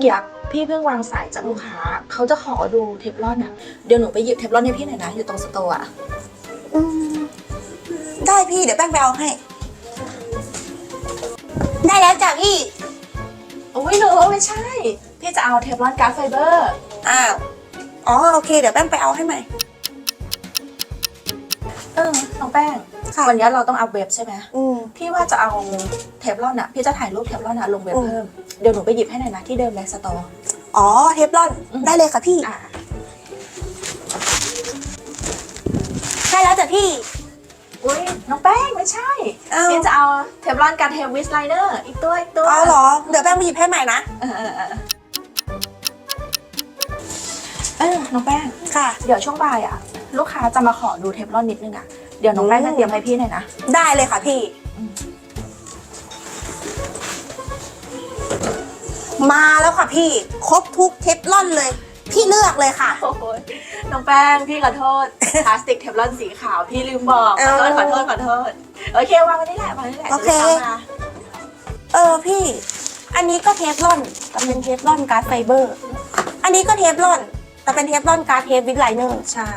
แป้งเมื่อกี้พี่เพิ่งวางสายจากลูกค้า เขาจะขอดูเทฟลอนอะเดี๋ยวหนูไปหยิบเทฟลอนให้พี่หน่อยนะ อยู่ตรงสโตร์อะอืมได้พี่เดี๋ยวแป้งไปเอาให้ ได้แล้วจ้ะพี่ โอ้ยหนูไม่ใช่ พี่จะเอาเทฟลอนการ์ดไฟเบอร์ อ้าว อ๋อโอเค เดี๋ยวแป้งไปเอาให้ใหม่ เออน้องแป้ง ค่ะวันนี้เราต้องอัพเว็บใช่ไหมอืมพี่ว่าจะเอาเทฟลอนอะพี่จะถ่ายรูปเทฟลอนอะลงเว็บอืมเพิ่ม เดี๋ยวหนูไปหยิบให้หน่อยนะที่เดิมในสโตร์อ๋อเทฟลอนอืมได้เลยค่ะพี่อะได้แล้วจ้ะพี่ อุ้ยน้องแป้งไม่ใช่เอ้า พี่จะเอาเทฟลอนการเทวิสไลเนอร์อีกตัวอีกตัวอ๋อเหรอเดี๋ยวแป้งไปหยิบให้ใหม่นะเออเออเออเออน้องแป้ง ค่ะ เดี๋ยวช่วงบ่ายอะลูกค้าจะมาขอดูเทฟลอนนิดนึงอะ เดี๋ยวน้องแป้งจะเตรียมให้พี่หน่อยนะ ได้เลยค่ะพี่อืมมาแล้วค่ะพี่ ครบทุกเทฟลอนเลย พี่เลือกเลยค่ะ โอ้โหน้องแป้งพี่ขอโทษพลาสติกเทฟลอนสีขาวพี่ลืมบอกขอโทษเออขอโทษขอโทษโอเควางไว้นี่แหละวางไว้นี่แหละโอเค ดี๋ยวลูกามาเออพี่ อันนี้ก็เทฟลอนแต่เป็นเทฟลอนการ์ดไฟเบอร์ อันนี้ก็เทฟลอนแต่เป็นเทฟลอนการ์ดเทปวิดไลเนอร์ ใช่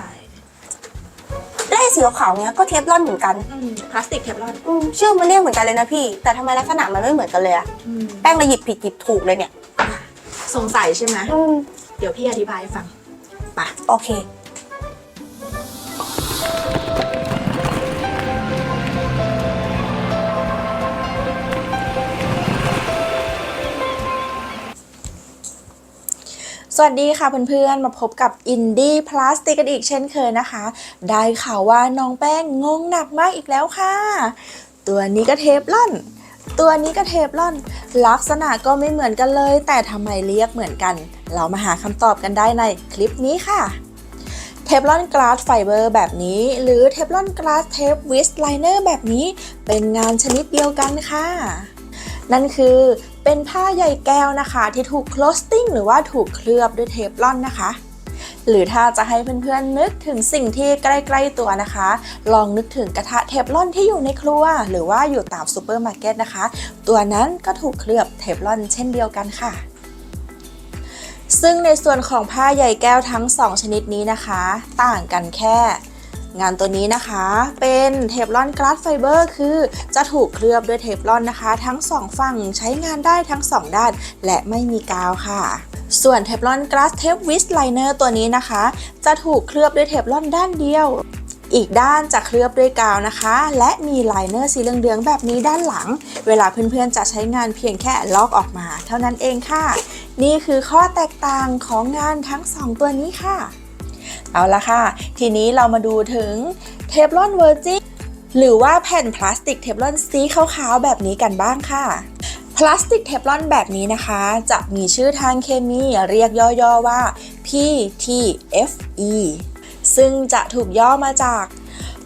และไอ้สีขาวๆเนี้ยก็เทฟลอนเหมือนกันอืมพลาสติกเทฟลอนอืมชื่อมันเรียกเหมือนกันเลยนะพี่ แต่ทำไมลักษณะมันไม่เหมือนกันเลยอะอืมแป้งเลยหยิบผิดหยิบถูกเลยเนี่ยสงสัยใช่ไหมอืมเดี๋ยวพี่อธิบายให้ฟังไปะโอเค สวัสดีค่ะเพื่อนๆ มาพบกับอินดี้พลาสติกกันอีกเช่นเคยนะคะ ได้ข่าวว่าน้องแป้งงงหนักมากอีกแล้วค่ะ ตัวนี้ก็เทฟลอน ตัวนี้ก็เทฟลอน ลักษณะก็ไม่เหมือนกันเลย แต่ทำไมเรียกเหมือนกัน เรามาหาคำตอบกันได้ในคลิปนี้ค่ะเทฟลอนกลาสไฟเบอร์แบบนี้ หรือเทฟลอนกลาสเทปวิสไลเนอร์แบบนี้ เป็นงานชนิดเดียวกันค่ะ นั่นคือ เป็นผ้าใยแก้วนะคะ ที่ถูก closing หรือว่าถูกเคลือบด้วยเทฟลอนนะคะ หรือถ้าจะให้เพื่อนๆนึกถึงสิ่งที่ใกล้ๆตัวนะคะ ลองนึกถึงกระทะเทฟลอนที่อยู่ในครัว หรือว่าอยู่ตามซูเปอร์มาร์เก็ตนะคะ ตัวนั้นก็ถูกเคลือบเทฟลอนเช่นเดียวกันค่ะซึ่งในส่วนของผ้าใยแก้วทั้ง 2 ชนิดนี้นะคะ ต่างกันแค่ งานตัวนี้นะคะเป็นเทฟลอนกลาสไฟเบอร์คือจะถูกเคลือบด้วยเทฟลอนนะคะ ทั้ง 2 ฝั่งใช้งานได้ทั้ง 2 ด้าน และไม่มีกาวค่ะ ส่วนเทฟลอนกลาสเทปวิสไลเนอร์ตัวนี้นะคะ จะถูกเคลือบด้วยเทฟลอนด้านเดียวอีกด้านจะเคลือบด้วยกาวนะคะ และมีไลเนอร์สีเหลืองๆแบบนี้ด้านหลัง เวลาเพื่อนๆจะใช้งานเพียงแค่ลอกออกมา เท่านั้นเองค่ะ นี่คือข้อแตกต่างของงานทั้ง 2 ตัวนี้ค่ะ เอาละค่ะ ทีนี้เรามาดูถึงเทฟลอนเวอร์จินหรือว่าแผ่นพลาสติกเทฟลอนสีขาวๆแบบนี้กันบ้างค่ะพลาสติกเทฟลอนแบบนี้นะคะ จะมีชื่อทางเคมีเรียกย่อๆว่า PTFE ซึ่งจะถูกย่อมาจาก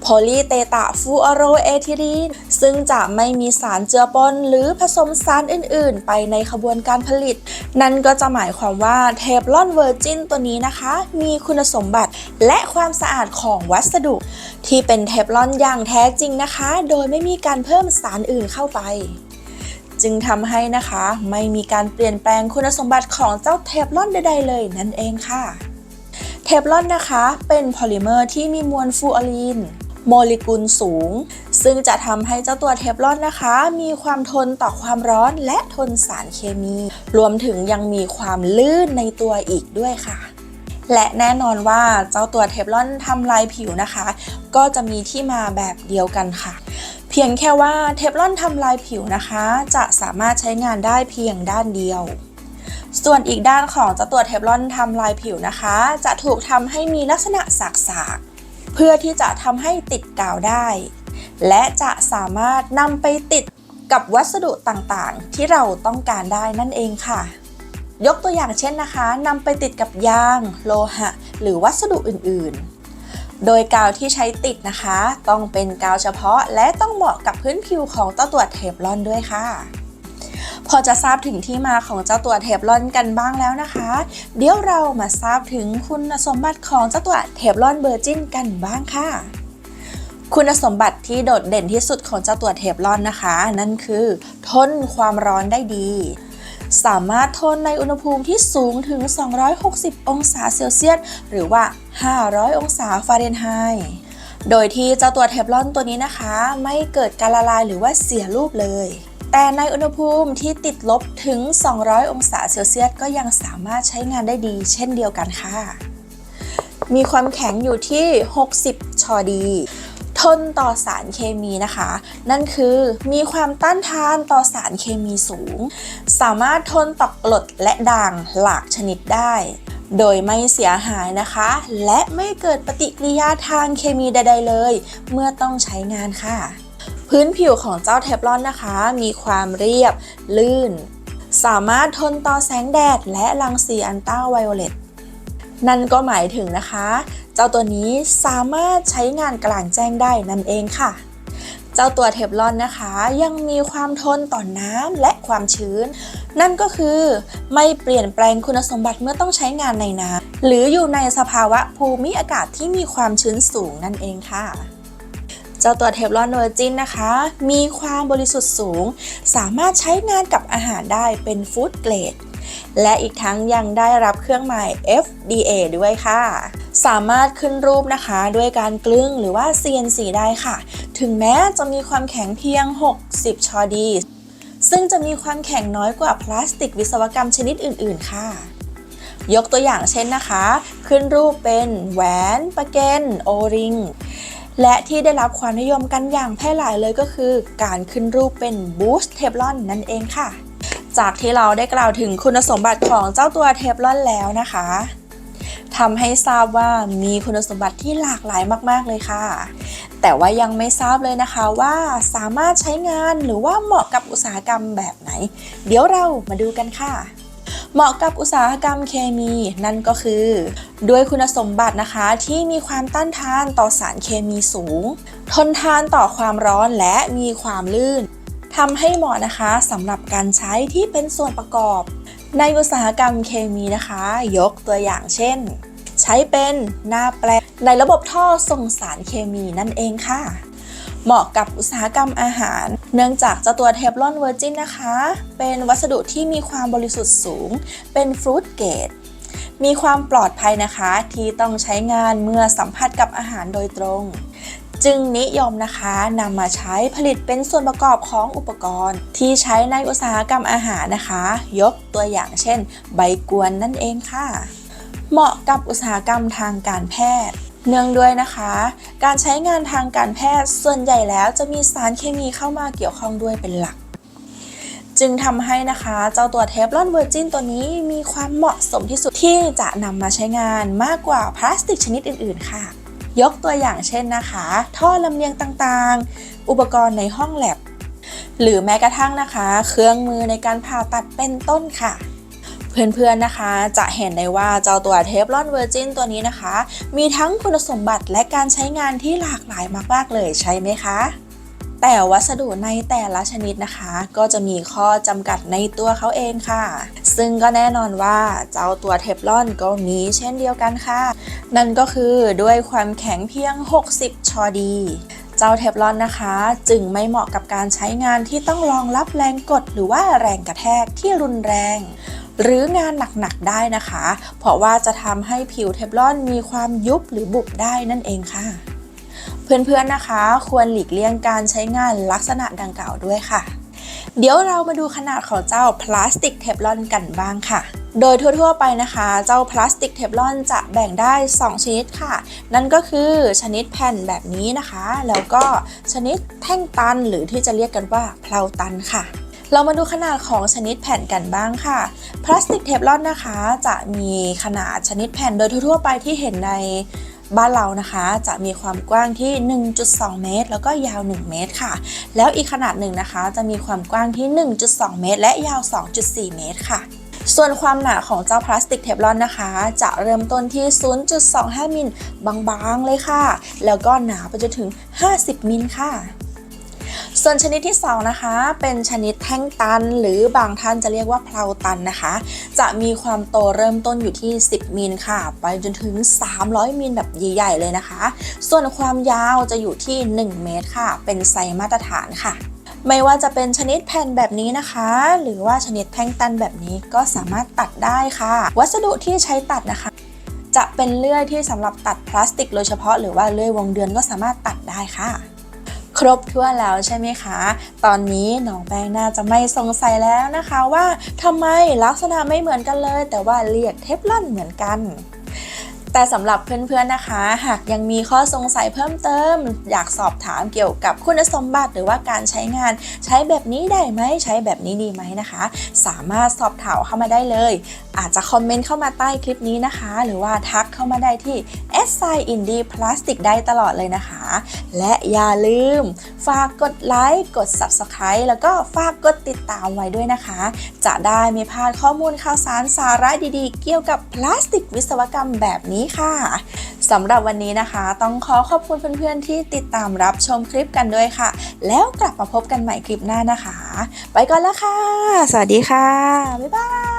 โพลีเตตาฟูอโรเอทิลีน ซึ่งจะไม่มีสารเจือปนหรือผสมสารอื่น ๆ ไปในขบวนการผลิต นั่นก็จะหมายความว่าเทฟลอนเวอร์จินตัวนี้นะคะ มีคุณสมบัติและความสะอาดของวัสดุ ที่เป็นเทฟลอนอย่างแท้จริงนะคะ โดยไม่มีการเพิ่มสารอื่นเข้าไปจึงทำให้นะคะไม่มีการเปลี่ยนแปลงคุณสมบัติของเจ้าเทฟลอนใดๆเลยนั่นเองค่ะ เทฟลอนนะคะเป็นพอลิเมอร์ที่มีมวลฟูออรีน โมเลกุลสูง ซึ่งจะทำให้เจ้าตัวเทฟลอนนะคะ มีความทนต่อความร้อนและทนสารเคมี รวมถึงยังมีความลื่นในตัวอีกด้วยค่ะและแน่นอนว่าเจ้าตัวเทฟลอนทำลายผิวนะคะ ก็จะมีที่มาแบบเดียวกันค่ะ เพียงแค่ว่าเทฟลอนทำลายผิวนะคะ จะสามารถใช้งานได้เพียงด้านเดียว ส่วนอีกด้านของเจ้าตัวเทฟลอนทำลายผิวนะคะ จะถูกทำให้มีลักษณะสากๆ เพื่อที่จะทำให้ติดกาวได้ และจะสามารถนำไปติดกับวัสดุต่างๆ ที่เราต้องการได้นั่นเองค่ะ ยกตัวอย่างเช่นนะคะนำไปติดกับยาง โลหะ หรือวัสดุอื่นๆ โดยกาวที่ใช้ติดนะคะ ต้องเป็นกาวเฉพาะและต้องเหมาะกับพื้นผิวของเจ้าตัวเทฟลอนด้วยค่ะ พอจะทราบถึงที่มาของเจ้าตัวเทฟลอนกันบ้างแล้วนะคะ เดี๋ยวเรามาทราบถึงคุณสมบัติของเจ้าตัวเทฟลอนเบอร์จินกันบ้างค่ะ คุณสมบัติที่โดดเด่นที่สุดของเจ้าตัวเทฟลอนนะคะ นั่นคือ ทนความร้อนได้ดี สามารถทนในอุณหภูมิที่สูงถึง 260 องศาเซลเซียส หรือว่า 500 องศาฟาเรนไฮต์โดยที่เจ้าตัวเทฟลอนตัวนี้นะคะ ไม่เกิดการละลายหรือว่าเสียรูปเลย แต่ในอุณหภูมิที่ติดลบถึง 200 องศาเซลเซียส ก็ยังสามารถใช้งานได้ดี เช่นเดียวกันค่ะ มีความแข็งอยู่ที่ 60 ชอดี ทนต่อสารเคมีนะคะ นั่นคือมีความต้านทานต่อสารเคมีสูง สามารถทนต่อกรดและด่างหลากชนิดได้ โดยไม่เสียหายนะคะ และไม่เกิดปฏิกิริยาทางเคมีใด ๆ เลย เมื่อต้องใช้งานค่ะ พื้นผิวของเจ้าเทฟลอนนะคะ มีความเรียบ ลื่น สามารถทนต่อแสงแดดและรังสีอันต้าไวโอเลตนั่นก็หมายถึงนะคะ เจ้าตัวนี้สามารถใช้งานกลางแจ้งได้นั่นเองค่ะ เจ้าตัวเทฟลอนนะคะ ยังมีความทนต่อน้ำและความชื้น นั่นก็คือไม่เปลี่ยนแปลงคุณสมบัติเมื่อต้องใช้งานในน้ำหรืออยู่ในสภาวะภูมิอากาศที่มีความชื้นสูงนั่นเองค่ะเจ้าตัวเทฟลอนเวอร์จินนะคะ มีความบริสุทธิ์สูง สามารถใช้งานกับอาหารได้เป็นฟู้ดเกรด และอีกทั้งยังได้รับเครื่องหมาย FDA ด้วยค่ะ สามารถขึ้นรูปนะคะ ด้วยการกลึงหรือว่า CNC ได้ค่ะ ถึงแม้จะมีความแข็งเพียง 60 ชอดี ซึ่งจะมีความแข็งน้อยกว่าพลาสติกวิศวกรรมชนิดอื่น ๆ ค่ะ ยกตัวอย่างเช่นนะคะ ขึ้นรูปเป็นแหวนประเกนโอริงและที่ได้รับความนิยมกันอย่างแพร่หลายเลยก็คือ การขึ้นรูปเป็นบูสเทฟลอนนั่นเองค่ะ จากที่เราได้กล่าวถึงคุณสมบัติของเจ้าตัวเทฟลอนแล้วนะคะ ทำให้ทราบว่ามีคุณสมบัติที่หลากหลายมาก ๆ เลยค่ะ แต่ว่ายังไม่ทราบเลยนะคะว่าสามารถใช้งานหรือว่าเหมาะกับอุตสาหกรรมแบบไหน เดี๋ยวเรามาดูกันค่ะเหมาะกับอุตสาหกรรมเคมีนั่นก็คือ ด้วยคุณสมบัตินะคะที่มีความต้านทานต่อสารเคมีสูง ทนทานต่อความร้อนและมีความลื่นทำให้เหมาะนะคะสำหรับการใช้ที่เป็นส่วนประกอบ ในอุตสาหกรรมเคมีนะคะ ยกตัวอย่างเช่น ใช้เป็นหน้าแปลงในระบบท่อส่งสารเคมีนั่นเองค่ะ เหมาะกับอุตสาหกรรมอาหาร เนื่องจากเจ้าตัวเทฟลอนเวอร์จินนะคะ เป็นวัสดุที่มีความบริสุทธิ์สูง เป็นฟรุตเกรดมีความปลอดภัยนะคะที่ต้องใช้งานเมื่อสัมผัสกับอาหารโดยตรง จึงนิยมนะคะนำมาใช้ผลิตเป็นส่วนประกอบของอุปกรณ์ ที่ใช้ในอุตสาหกรรมอาหารนะคะ ยกตัวอย่างเช่น ใบกวนนั่นเองค่ะ เหมาะกับอุตสาหกรรมทางการแพทย์ เนื่องด้วยนะคะ การใช้งานทางการแพทย์ส่วนใหญ่แล้วจะมีสารเคมีเข้ามาเกี่ยวข้องด้วยเป็นหลักจึงทำให้นะคะ เจ้าตัวเทฟลอนเวอร์จินตัวนี้มีความเหมาะสมที่สุดที่จะนำมาใช้งานมากกว่าพลาสติกชนิดอื่น ๆ ค่ะ ยกตัวอย่างเช่นนะคะ ท่อลำเลียงต่างๆ อุปกรณ์ในห้องแลบ หรือแม้กระทั่งนะคะ เครื่องมือในการผ่าตัดเป็นต้นค่ะเพื่อนๆ นะคะจะเห็นได้ว่าเจ้าตัวเทฟลอนเวอร์จินตัวนี้นะคะ มีทั้งคุณสมบัติและการใช้งานที่หลากหลายมากๆเลยใช่ไหมคะ แต่วัสดุในแต่ละชนิดนะคะ ก็จะมีข้อจำกัดในตัวเขาเองค่ะ ซึ่งก็แน่นอนว่าเจ้าตัวเทฟลอนก็มีเช่นเดียวกันค่ะ นั่นก็คือด้วยความแข็งเพียง 60 ชอดี เจ้าเทฟลอนนะคะ จึงไม่เหมาะกับการใช้งานที่ต้องรองรับแรงกดหรือว่าแรงกระแทกที่รุนแรง หรืองานหนักๆได้นะคะ เพราะว่าจะทำให้ผิวเทฟลอนมีความยุบหรือบุบได้นั่นเองค่ะเพื่อนๆ นะคะ ควรหลีกเลี่ยงการใช้งานลักษณะดังกล่าวด้วยค่ะ เดี๋ยวเรามาดูขนาดของเจ้าพลาสติกเทฟลอนกันบ้างค่ะ โดยทั่วๆไปนะคะ เจ้าพลาสติกเทฟลอนจะแบ่งได้ 2 ชนิดค่ะ นั่นก็คือชนิดแผ่นแบบนี้นะคะ แล้วก็ชนิดแท่งตันหรือที่จะเรียกกันว่าเพลาตันค่ะเรามาดูขนาดของชนิดแผ่นกันบ้างค่ะ พลาสติกเทฟลอนนะคะ จะมีขนาดชนิดแผ่นโดยทั่วๆไปที่เห็นใน บ้านเรานะคะจะมีความกว้างที่ 1.2 เมตร แล้วก็ยาว 1 เมตรค่ะ แล้วอีกขนาดหนึ่งนะคะ จะมีความกว้างที่ 1.2 เมตร และยาว 2.4 เมตรค่ะส่วนความหนาของเจ้าพลาสติกเทฟลอนนะคะ จะเริ่มต้นที่ 0.25 มิลบางๆ เลยค่ะ แล้วก็หนาไปจนถึง 50 มิลค่ะ ส่วนชนิดที่ 2 นะคะ เป็นชนิดแท่งตัน หรือบางท่านจะเรียกว่าเพลาตันนะคะ จะมีความโตเริ่มต้นอยู่ที่ 10 มิลค่ะ ไปจนถึง 300 มิลแบบใหญ่ๆเลยนะคะ ส่วนความยาวจะอยู่ที่ 1 เมตรค่ะ เป็นไซส์มาตรฐานค่ะไม่ว่าจะเป็นชนิดแผ่นแบบนี้นะคะ หรือว่าชนิดแท่งตันแบบนี้ก็สามารถตัดได้ค่ะ วัสดุที่ใช้ตัดนะคะ จะเป็นเลื่อยที่สำหรับตัดพลาสติกโดยเฉพาะหรือว่าเลื่อยวงเดือนก็สามารถตัดได้ค่ะ ครบถ้วนแล้วใช่ไหมคะ ตอนนี้น้องแป้งน่าจะไม่สงสัยแล้วนะคะว่าทำไมลักษณะไม่เหมือนกันเลย แต่ว่าเรียกเทฟลอนเหมือนกันแต่สำหรับเพื่อนๆนะคะ หากยังมีข้อสงสัยเพิ่มเติม อยากสอบถามเกี่ยวกับคุณสมบัติหรือว่าการใช้งาน ใช้แบบนี้ได้ไหมใช้แบบนี้ดีไหมนะคะ สามารถสอบถามเข้ามาได้เลย อาจจะคอมเมนต์เข้ามาใต้คลิปนี้นะคะ หรือว่าทักเข้ามาได้ที่ s i indie plastic ได้ตลอดเลยนะคะ และอย่าลืม ฝากกดไลค์กด subscribe แล้วก็ฝากกดติดตามไว้ด้วยนะคะ จะได้ไม่พลาดข้อมูลข่าวสารสาระดีๆ เกี่ยวกับพลาสติกวิศวกรรมแบบนี้ค่ะสำหรับวันนี้นะคะ ต้องขอขอบคุณเพื่อนๆที่ติดตามรับชมคลิปกันด้วยค่ะ แล้วกลับมาพบกันใหม่คลิปหน้านะคะ ไปก่อนแล้วค่ะ สวัสดีค่ะ บ๊ายบาย